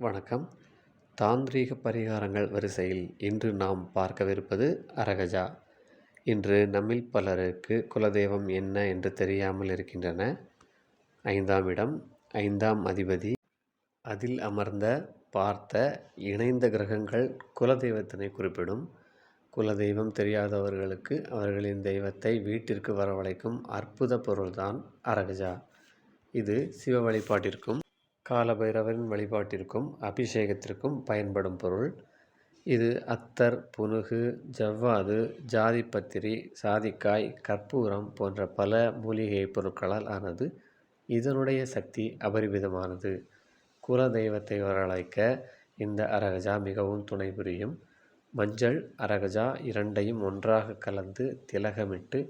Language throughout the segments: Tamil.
வணக்கம். தாந்திரீக பரிகாரங்கள் வரிசையில் இன்று நாம் பார்க்கவிருப்பது அரகஜா. இன்று நம்மில் பலருக்கு குலதெய்வம் என்ன என்று தெரியாமல் இருக்கின்றன. ஐந்தாம் இடம் ஐந்தாம் அதிபதி. அதில் அமர்ந்த பார்த்த இணைந்த கிரகங்கள் குலதெய்வத்தினை குறிப்பிடும். குலதெய்வம் தெரியாதவர்களுக்கு அவர்களின் தெய்வத்தை வீட்டிற்கு வரவழைக்கும் அற்புத பொருள்தான் அரகஜா. இது சிவ வழிபாட்டிற்கும் காலபைரவரின் வழிபாட்டிற்கும் அபிஷேகத்திற்கும் பயன்படும் பொருள். இது அத்தர் புனுகு ஜவ்வாது ஜாதிப்பத்திரி சாதிக்காய் கற்பூரம் போன்ற பல மூலிகை பொருட்களால் ஆனது இதனுடைய சக்தி அபரிமிதமானது. குல தெய்வத்தை வரவழைக்க இந்த அரகஜா மிகவும் துணை புரியும். மஞ்சள் அரகஜா இரண்டையும் ஒன்றாக கலந்து திலகமிட்டு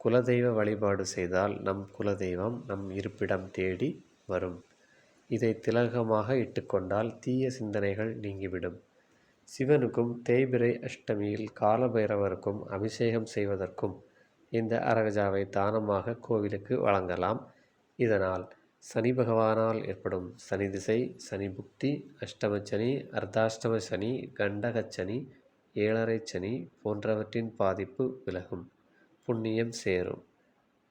குலதெய்வ வழிபாடு செய்தால் நம் குலதெய்வம் நம் இருப்பிடம் தேடி வரும். இதை திலகமாக இட்டுக்கொண்டால் தீய சிந்தனைகள் நீங்கிவிடும். சிவனுக்கும் தேய்பிரை அஷ்டமியில் காலபைரவருக்கும் அபிஷேகம் செய்வதற்கும் இந்த அரகஜாவை தானமாக கோவிலுக்கு வழங்கலாம். இதனால் சனி பகவானால் ஏற்படும் சனி திசை சனி புக்தி அஷ்டம சனி அர்த்தாஷ்டம சனி கண்டகச்சனி ஏழரை சனி போன்றவற்றின் பாதிப்பு விலகும். புண்ணியம் சேரும்.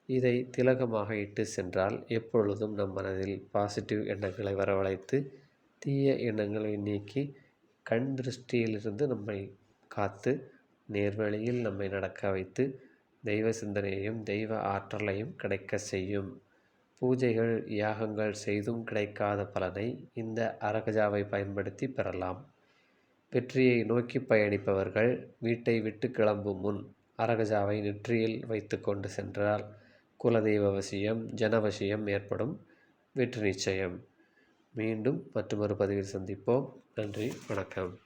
இதை திலகமாக இட்டு சென்றால் எப்பொழுதும் நம் மனதில் பாசிட்டிவ் எண்ணங்களை வரவழைத்து தீய எண்ணங்களை நீக்கி கண் திருஷ்டியிலிருந்து நம்மை காத்து நேர்வழியில் நம்மை நடக்க வைத்து தெய்வ சிந்தனையையும் தெய்வ ஆற்றலையும் கிடைக்க செய்யும். பூஜைகள் யாகங்கள் செய்தும் கிடைக்காத பலனை இந்த அரகஜாவை பயன்படுத்தி பெறலாம். வெற்றியை நோக்கி பயணிப்பவர்கள் வீட்டை விட்டு கிளம்பும் முன் அரகஜாவை நெற்றியில் வைத்து கொண்டு சென்றால் குலதெய்வ வசியம் ஜனவசியம் ஏற்படும் வெற்றி நிச்சயம். மீண்டும் மற்றொரு பதிவில் சந்திப்போம். நன்றி வணக்கம்.